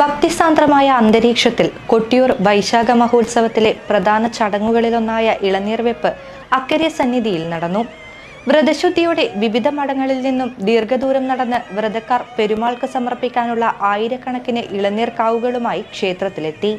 ഭക്തിസാന്ദ്രമായ അന്തരീക്ഷത്തിൽ കൊട്ടിയൂർ വൈശാഖ മഹോത്സവത്തിലെ പ്രധാന ചടങ്ങുകളിലൊന്നായ ഇളനീർവെപ്പ് അക്കരെ സന്നിധിയിൽ നടന്നു. വ്രതശുദ്ധിയോടെ വിവിധ മഠങ്ങളിൽ നിന്നും ദീർഘദൂരം നടന്ന് വ്രതക്കാർ പെരുമാൾക്ക് സമർപ്പിക്കാനുള്ള ആയിരക്കണക്കിന് ഇളനീർ കാവുകളുമായി ക്ഷേത്രത്തിലെത്തി.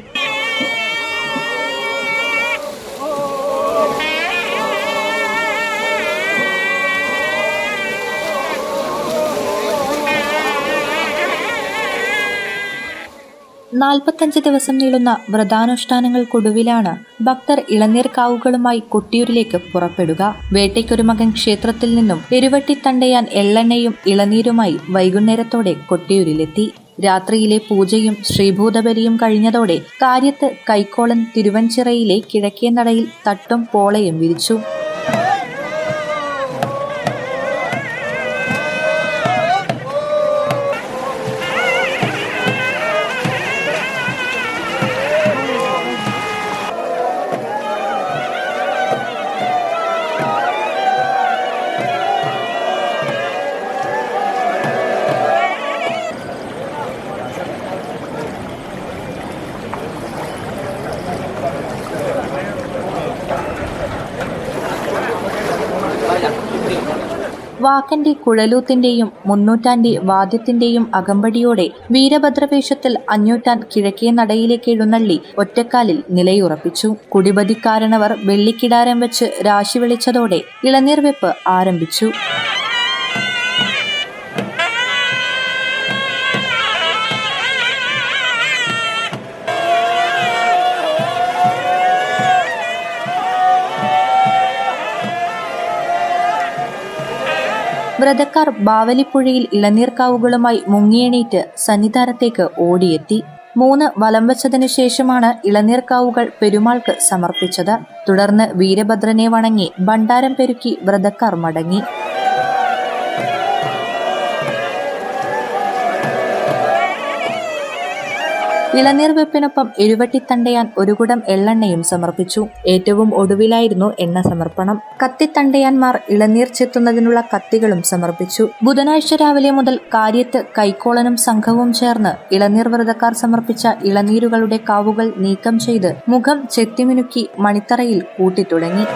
നാൽപ്പത്തഞ്ച് ദിവസം നീളുന്ന വ്രതാനുഷ്ഠാനങ്ങൾക്കൊടുവിലാണ് ഭക്തർ ഇളനീർ കാവുകളുമായി കൊട്ടിയൂരിലേക്ക് പുറപ്പെടുക. വേട്ടയ്ക്കൊരു മകൻ ക്ഷേത്രത്തിൽ നിന്നും എരുവട്ടി തണ്ടയാൻ എള്ളെണ്ണയും ഇളനീരുമായി വൈകുന്നേരത്തോടെ കൊട്ടിയൂരിലെത്തി. രാത്രിയിലെ പൂജയും ശ്രീഭൂതബലിയും കഴിഞ്ഞതോടെ കാര്യത്ത് കൈക്കോളൻ തിരുവഞ്ചിറയിലെ കിഴക്കേ നടയിൽ തട്ടും പോളയും വിരിച്ചു. വാക്കന്റെ കുഴലൂത്തിന്റെയും മുന്നൂറ്റാന്റെ വാദ്യത്തിന്റെയും അകമ്പടിയോടെ വീരഭദ്രവേഷത്തിൽ അഞ്ഞൂറ്റാൻ കിഴക്കേ നടയിലേക്ക് എഴുന്നള്ളി ഒറ്റക്കാലിൽ നിലയുറപ്പിച്ചു. കുടിപതിക്കാരനവർ വെള്ളിക്കിടാരം വെച്ച് രാശി വിളിച്ചതോടെ ഇളനീർവെപ്പ് ആരംഭിച്ചു. വ്രതക്കാർ ബാവലിപ്പുഴയിൽ ഇളനീർക്കാവുകളുമായി മുങ്ങിയെണീറ്റ് സന്നിധാനത്തേക്ക് ഓടിയെത്തി. മൂന്ന് വലം വച്ചതിനു ശേഷമാണ് ഇളനീർക്കാവുകൾ പെരുമാൾക്ക് സമർപ്പിച്ചത്. തുടർന്ന് വീരഭദ്രനെ വണങ്ങി ഭണ്ഡാരം പെരുക്കി വ്രതക്കാർ മടങ്ങി. ഇളനീർ വെപ്പിനൊപ്പം എരുവട്ടിത്തണ്ടയാൻ ഒരു കുടം എള്ളെണ്ണയും സമർപ്പിച്ചു. ഏറ്റവും ഒടുവിലായിരുന്നു എണ്ണ സമർപ്പണം. കത്തിത്തണ്ടയാന്മാർ ഇളനീർ ചെത്തുന്നതിനുള്ള കത്തികളും സമർപ്പിച്ചു. ബുധനാഴ്ച രാവിലെ മുതൽ കാര്യത്ത് കൈക്കോളനും സംഘവും ചേർന്ന് ഇളനീർ വ്രതക്കാർ സമർപ്പിച്ച ഇളനീരുകളുടെ കാവുകൾ നീക്കം ചെയ്ത് മുഖം ചെത്തിമിനുക്കി മണിത്തറയിൽ കൂട്ടിത്തുടങ്ങി.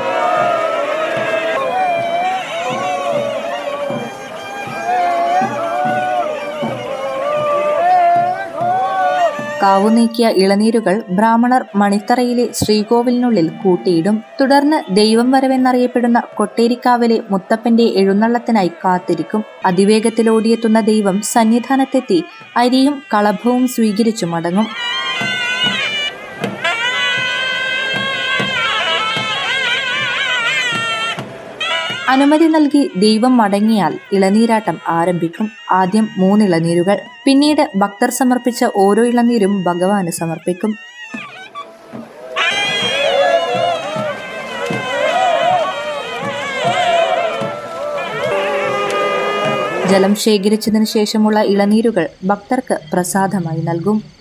കാവു നീക്കിയ ഇളനീരുകൾ ബ്രാഹ്മണർ മണിത്തറയിലെ ശ്രീകോവിലിനുള്ളിൽ കൂട്ടിയിടും. തുടർന്ന് ദൈവം വരവെന്നറിയപ്പെടുന്ന കൊട്ടേരിക്കാവിലെ മുത്തപ്പന്റെ എഴുന്നള്ളത്തിനായി കാത്തിരിക്കും. അതിവേഗത്തിലോടിയെത്തുന്ന ദൈവം സന്നിധാനത്തെത്തി അരിയും കളഭവും സ്വീകരിച്ചു മടങ്ങും. അനുമതി നൽകി ദൈവം മടങ്ങിയാൽ ഇളനീരാട്ടം ആരംഭിക്കും. ആദ്യം മൂന്ന് ഇളനീരുകൾ പിന്നീട് ഭക്തർ സമർപ്പിച്ച ഓരോ ഇളനീരും ഭഗവാന് സമർപ്പിക്കും. ജലം ശേഖരിച്ചതിനു ശേഷമുള്ള ഇളനീരുകൾ ഭക്തർക്ക് പ്രസാദമായി നൽകും.